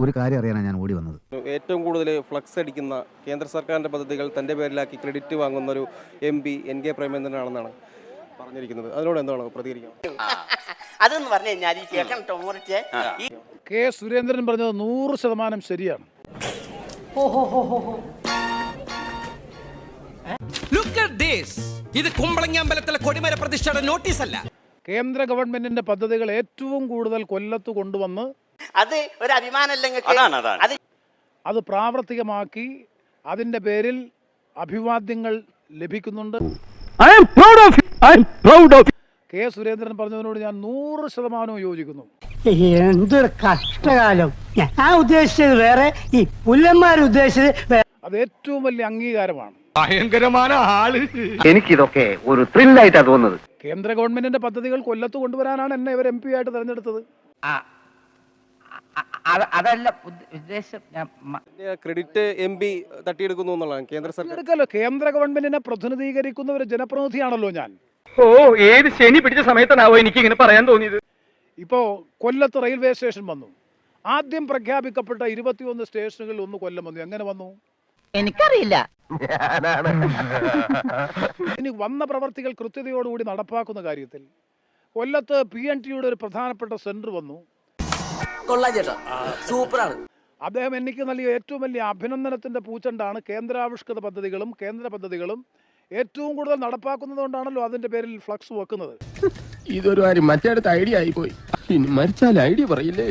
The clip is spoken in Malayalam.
ഒരു കാര്യം അറിയാനാണ് ഞാൻ ഓടി വന്നത്. ഏറ്റവും കൂടുതൽ ഫ്ലക്സ് അടിക്കുന്ന കേന്ദ്ര സർക്കാരിന്റെ പദ്ധതികൾ തന്റെ പേരിലാക്കി ക്രെഡിറ്റ് വാങ്ങുന്ന ഒരു എം പി എൻ കെ പ്രേമേന്ദ്രനാണെന്നാണ് പറഞ്ഞിരിക്കുന്നത്. അതിനോട് എന്താണ് പ്രതികരിക്കുന്നത് അതെന്ന് പറഞ്ഞു കഴിഞ്ഞാൽ ഈ കേൾക്കണം ടോമറിച്ച് ഈ കെ സുരേന്ദ്രൻ പറഞ്ഞത് നൂറ് ശതമാനം ശരിയാണ്. ലുക്ക് അറ്റ് ദിസ് ഇത് കുമ്പളങ്ങ അമ്പലത്തിലെ കൊടിമര പ്രതിഷ്ഠയുടെ നോട്ടീസ് അല്ല. കേന്ദ്ര ഗവൺമെന്റിന്റെ പദ്ധതികൾ ഏറ്റവും കൂടുതൽ കൊല്ലത്ത് കൊണ്ടുവന്ന് അത് ഒരു അഭിമാനമല്ല. അത് അത് പ്രാവർത്തികമാക്കി അതിന്റെ പേരിൽ അഭിവാദ്യങ്ങൾ ലഭിക്കുന്നുണ്ട്. കെ സുരേന്ദ്രൻ പറഞ്ഞതിനോട് ഞാൻ നൂറ് ശതമാനവും യോജിക്കുന്നു. എന്തൊരു കഷ്ടകാലം. ഞാൻ ഉദ്ദേശിച്ചത് വേറെ ഈ പുല്ലന്മാർ ഉദ്ദേശിച്ചത് അത് ഏറ്റവും വലിയ അംഗീകാരമാണ്. ഭയങ്കരമായ ആൾ. എനിക്കിതൊക്കെ ഒരു ത്രില്ലായിട്ടാണ് തോന്നുന്നത്. കേന്ദ്ര ഗവൺമെന്റിന്റെ പദ്ധതികൾ കൊല്ലത്ത് കൊണ്ടുവരാനാണ് എന്നെ ഇവർ എം പി ആയിട്ട് തെരഞ്ഞെടുത്തത്. അതല്ല ഉദ്ദേശം ക്രെഡിറ്റ് എം പി തട്ടിയെടുക്കുന്നു എന്നുള്ളതാണ്. കേന്ദ്ര സർക്കാർ എടുക്കല്ലോ കേന്ദ്ര ഗവൺമെന്റിനെ പ്രതിനിധീകരിക്കുന്ന ഒരു ജനപ്രതിനിധിയാണല്ലോ ഞാൻ. ഓ ഏത് ശനി പിടിച്ച സമയത്താണാവോ എനിക്ക് ഇങ്ങനെ പറയാൻ തോന്നിയത്. ഇപ്പോൾ കൊല്ലത്ത് റെയിൽവേ സ്റ്റേഷൻ വന്നു. ആദ്യം പ്രഖ്യാപിക്കപ്പെട്ട ഇരുപത്തിയൊന്ന് സ്റ്റേഷനുകളിൽ ഒന്ന് കൊല്ലം വന്നു. എങ്ങനെ വന്നു? എനിക്കറിയില്ല. ഇനി വന്ന പ്രവർത്തികൾ കൃത്യതയോടുകൂടി നടപ്പാക്കുന്ന കാര്യത്തിൽ കൊല്ലത്ത് പി എൻ ടിയുടെ ഒരു പ്രധാനപ്പെട്ട സെന്റർ വന്നു. കൊള്ളാം ചേട്ടാ. സൂപ്പറാണ്. അദ്ദേഹം എനിക്ക് നൽകിയ ഏറ്റവും വലിയ അഭിനന്ദനത്തിന്റെ പൂച്ചണ്ടാണ് കേന്ദ്രാവിഷ്കൃത പദ്ധതികളും കേന്ദ്ര പദ്ധതികളും ഏറ്റവും കൂടുതൽ നടപ്പാക്കുന്നതുകൊണ്ടാണല്ലോ അതിന്റെ പേരിൽ ഫ്ലക്സ് വെക്കുന്നത്. ഇതൊരു കാര്യം മറ്റേടത്ത് ഐഡിയ ആയി പോയി ഇനി മരിച്ചാൽ ഐഡിയ പറയില്ലേ?